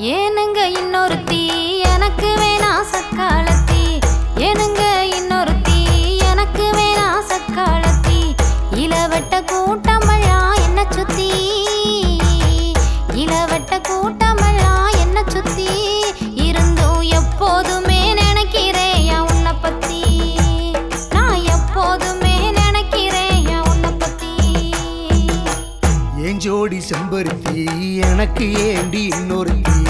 ஏனுங்க இன்னொருத்தி எனக்கு வேணா சக்காலத்தி. ஏனுங்க இன்னொருத்தி எனக்கு வேணா சக்காலத்தி. இளவட்ட கூட்டமழா என்ன சுத்தி? இளவட்ட கூட்டமழா என்ன சுத்தி? இருந்தும் எப்போதுமே நினைக்கிறேன் உன்னை பத்தி? நான் எப்போதுமே நினைக்கிறேன் என் உன்னை பத்தி? ஏன் ஜோடி செம்பருத்தி எனக்கு ஏண்டி இன்னொருத்தி?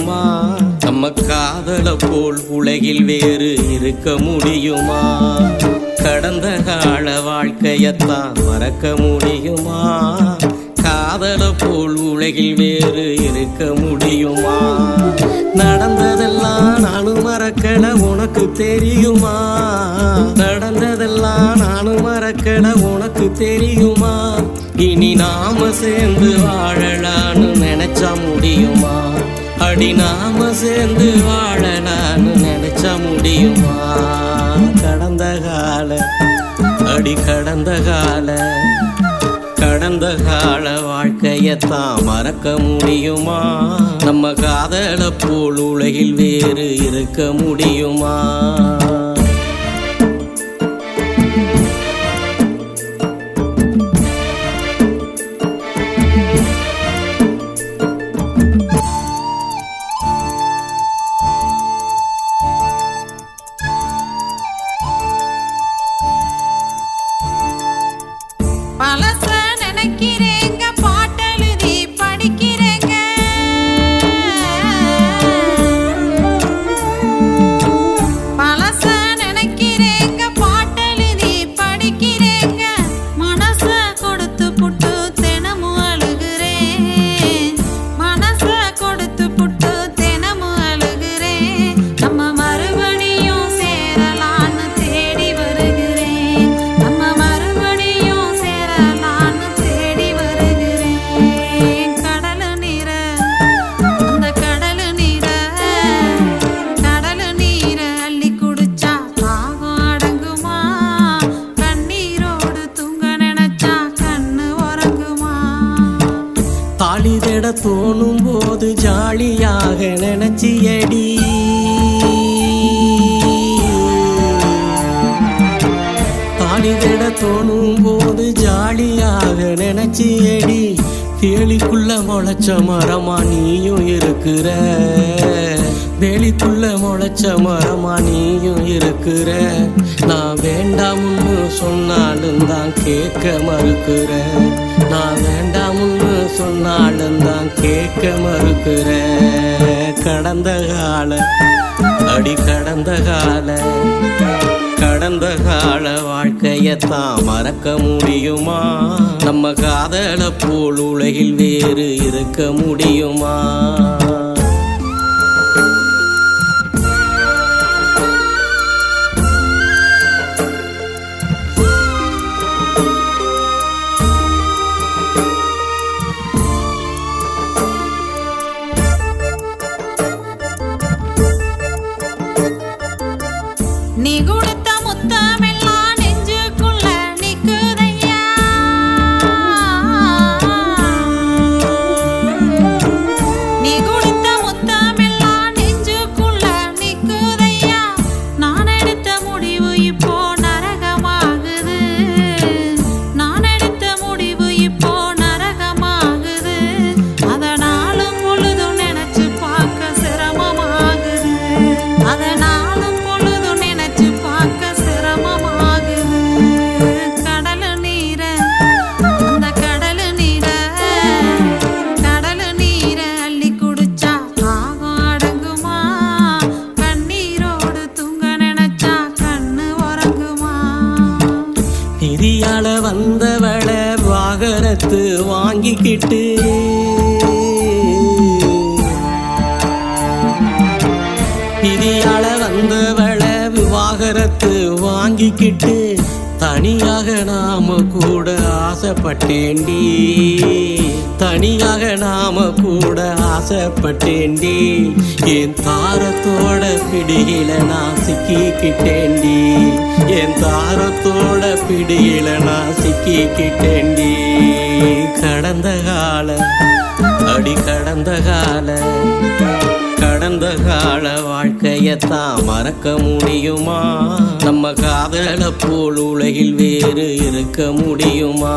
முடியுமா? நம்ம காதல போல் உலகில் வேறு இருக்க முடியுமா? கடந்த கால வாழ்க்கையத்தான் மறக்க முடியுமா? காதல போல் உலகில் வேறு இருக்க முடியுமா? நடந்ததெல்லாம் நானும் மறக்கல உனக்கு தெரியுமா? நடந்ததெல்லாம் நானும் மறக்கல உனக்கு தெரியுமா? இனி நாம சேர்ந்து வாழலான்னு நினைச்சா முடியுமா? அடி நாம சேர்ந்து நான் நினச்சா முடியுமா? கடந்த கால அடி கடந்த கால. கடந்த கால வாழ்க்கையத்தான் மறக்க முடியுமா? நம்ம காதல போல் உலகில் வேறு இருக்க முடியுமா? தேட தோணும் போது ஜாலியாக நினைச்சியடி வேலிக்குள்ள முளைச்ச மரமா நீயும் இருக்கிற? வேலிக்குள்ள முளைச்ச மரமா நீயும் இருக்கிற? நான் வேண்டாம்னு சொன்னாலும் தான் கேட்க மறுக்கிற. நான் வேண்டாம்னு சொன்னாலும் தான் கேட்க மறுக்கிற. கடந்த கால அடி கடந்த கால. கடந்த கால வாழ்க்கையத்தான் மறக்க முடியுமா? நம்ம காதல போல் உலகில் வேறு இருக்க முடியுமா? வாங்கிக்கிட்டு பிரியால வந்தவள விவாகரத்து வாங்கிக்கிட்டு தனியாக நாம கூட ஆசைப்பட்டேண்டி தனியாக நாம கூட ஆசைப்பட்டேண்டி என் தாரத்தோட பிடியில நான் சிக்கிக்கிட்டேண்டி என் தாரத்தோட பிடியில நான் சிக்கிக்கிட்டேண்டி கடந்த கால அடி கடந்த கால. கடந்த கால வாழ்க்கையத்தான் மறக்க முடியுமா? நம்ம காதல போல் உலகில் வேறு இருக்க முடியுமா?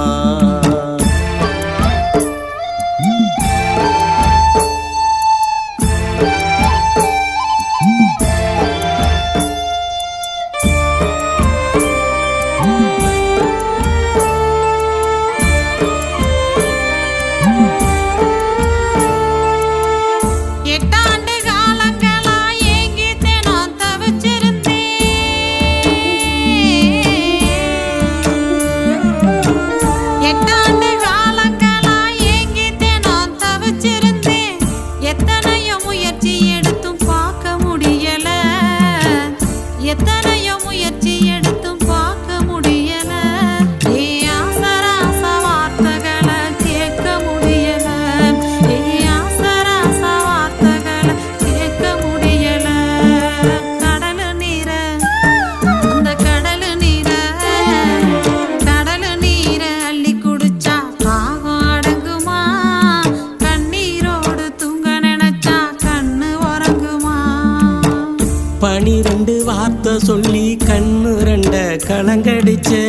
வார்த்தை சொல்லி கண்ணு ரெண்ட கலங்கடிச்சே.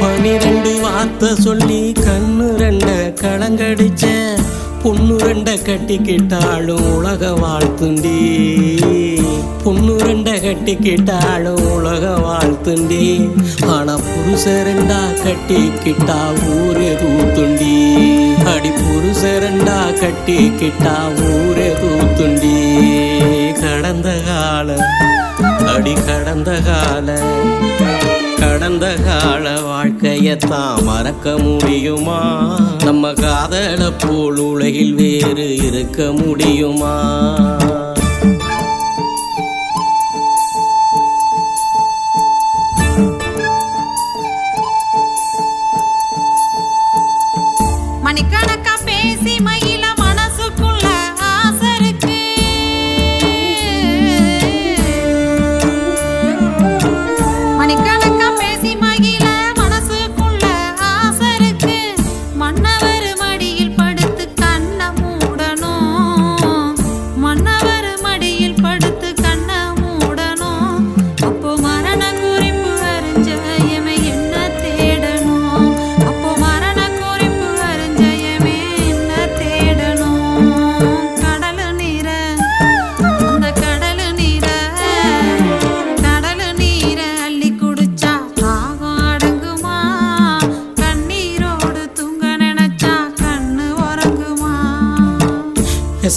பனிரெண்டு வார்த்தை சொல்லி கண்ணு ரெண்ட கலங்கடிச்ச. பொண்ணு ரெண்ட கட்டிக்கிட்டாலும் உலக வாழ்த்துண்டி. ரெண்ட கட்டிக்கிட்டாலும் உலக வாழ்த்துண்டி. ஆனா புருஷ ரெண்டா கட்டிக்கிட்டா ஊரே தூத்துண்டி. அடி புருஷ ரெண்டா கட்டிக்கிட்டா ஊரே தூத்துண்டி. கடந்த கால அடி கடந்த கால. கடந்த கால வாழ்க்கையத்தான் மறக்க முடியுமா? நம்ம காதல போல் உலகில் வேறு இருக்க முடியுமா?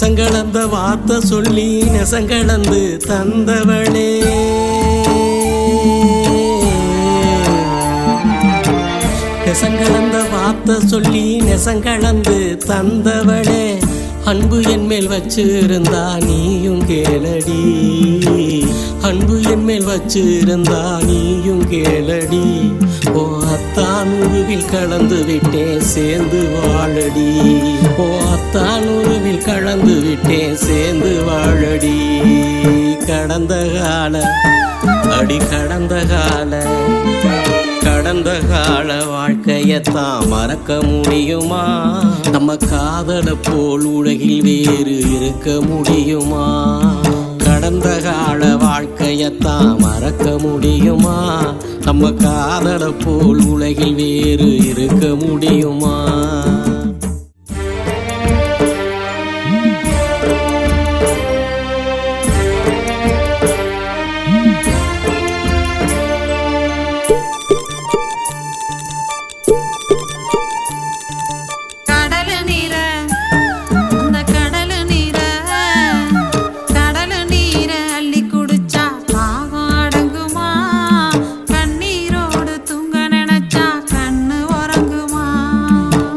நெசங்கடந்த வார்த்தை சொல்லி நெசங்கடந்து தந்தவளே. நெசங்கடந்த வார்த்தை சொல்லி நெசங்கடந்து தந்தவளே. அன்பு என் மேல் வச்சிருந்தா நீயும் கேளடி. அன்பு என் மேல் வச்சிருந்தா நீயும் கேளடி. உருவில் கலந்து விட்டேன் சேர்ந்து வாழடி. ஓ அத்தான் உருவில் கலந்து விட்டேன் சேர்ந்து வாழடி. கடந்த கால அடி கடந்த கால. கடந்த கால வாழ்க்கையத்தான் மறக்க முடியுமா? நம்ம காதல போல் உலகில் வேறு இருக்க முடியுமா? கடந்த கால வாழ்க்கையத்தான் மறக்க முடியுமா? நம்ம காதல போல் உலகில் வேறு